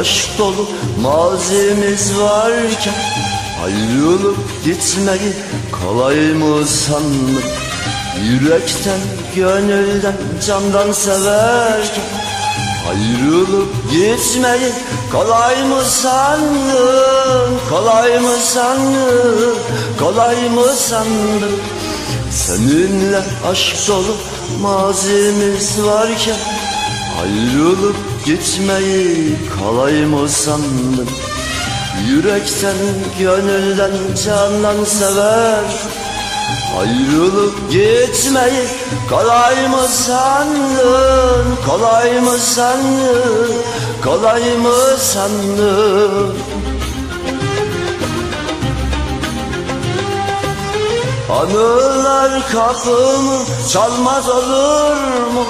aşk dolu mazimiz varken Ayrılıp gitmeyi kolay mı sandın? Yürekten, gönülden, candan severken Ayrılıp gitmeyi kolay mı sandın? Kolay mı sandın? Kolay mı sandın? Seninle aşk dolu mazimiz varken Ayrılıp gitmeyi kolay mı sandın? Yürekten, gönülden, candan sever. Ayrılıp gitmeyi kolay mı sandın? Kolay mı sandın? Kolay mı sandın? Anılar kapımı çalmaz olur mu?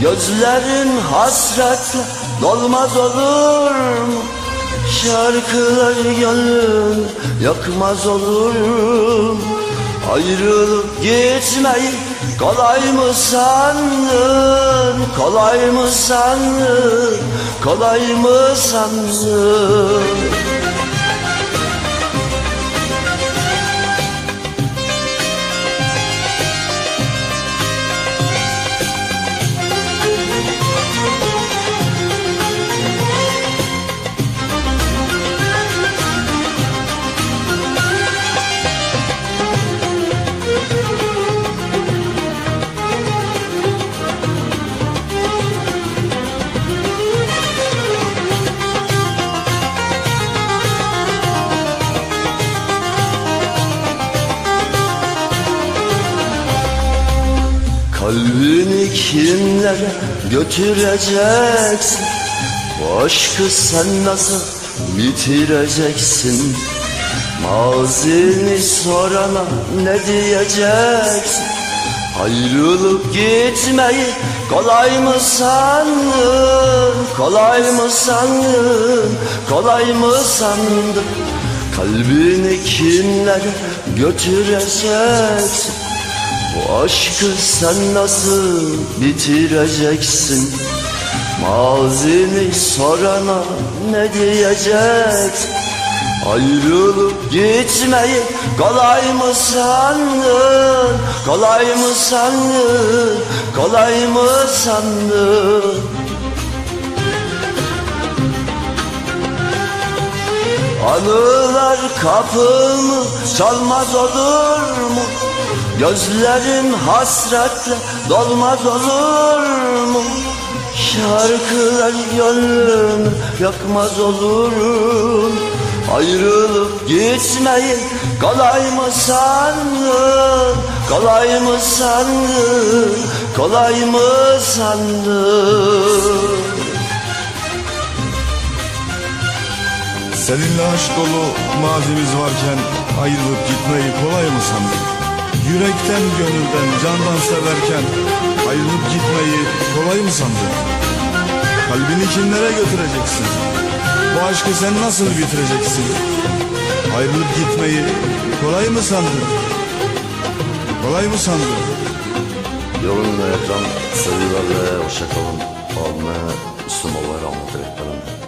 Gözlerin hasretle dolmaz olur mu? Şarkılar gönlüm yakmaz olur mu? Ayrılıp gitmeyi kolay mı sandın? Kolay mı sandın? Kolay mı sandın? Kalbini kimlere götüreceksin. Bu aşkı sen nasıl bitireceksin? Mazini sorana ne diyeceksin? Ayrılıp gitmeyi kolay mı sandın? Kolay mı sandın? Kolay mı sandın? Kalbini kimlere götüreceksin bu aşkı sen nasıl bitireceksin? Mazini sorana ne diyeceksin? Ayrılıp gitmeyi kolay mı sandın? Kolay mı sandın? Kolay mı sandın? Anılar kapımı çalmaz olur mu? Gözlerin hasretle dolmaz olur mu? Şarkılar gönlümü yakmaz olur mu? Ayrılıp gitmeyi kolay mı sandın? Kolay mı sandın? Kolay mı sandın? Seninle aşk dolu mazimiz varken ayrılıp gitmeyi kolay mı sandın? Yürekten, gönülden, candan severken ayrılıp gitmeyi kolay mı sandın? Kalbini kimlere götüreceksin? Bu aşkı sen nasıl bitireceksin? Ayrılıp gitmeyi kolay mı sandın? Kolay mı sandın? Yolun ve ekran sevgilerle hoşçakalın. Abime Müslüman rahmet eylesin.